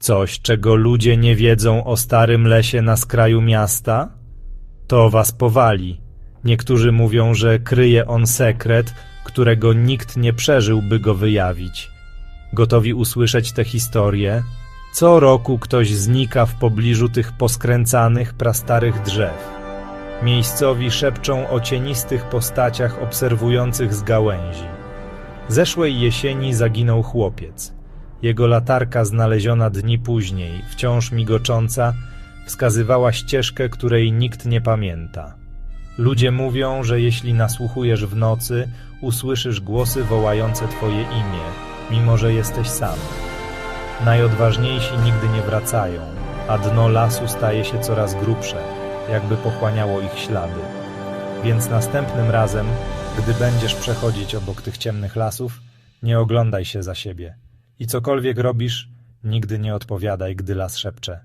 Coś, czego ludzie nie wiedzą o starym lesie na skraju miasta? To was powali. Niektórzy mówią, że kryje on sekret, którego nikt nie przeżyłby go wyjawić. Gotowi usłyszeć tę historię? Co roku ktoś znika w pobliżu tych poskręcanych, prastarych drzew. Miejscowi szepczą o cienistych postaciach obserwujących z gałęzi. Zeszłej jesieni zaginął chłopiec. Jego latarka znaleziona dni później, wciąż migocząca, wskazywała ścieżkę, której nikt nie pamięta. Ludzie mówią, że jeśli nasłuchujesz w nocy, usłyszysz głosy wołające Twoje imię, mimo że jesteś sam. Najodważniejsi nigdy nie wracają, a dno lasu staje się coraz grubsze, jakby pochłaniało ich ślady. Więc następnym razem, gdy będziesz przechodzić obok tych ciemnych lasów, nie oglądaj się za siebie. I cokolwiek robisz, nigdy nie odpowiadaj, gdy las szepcze.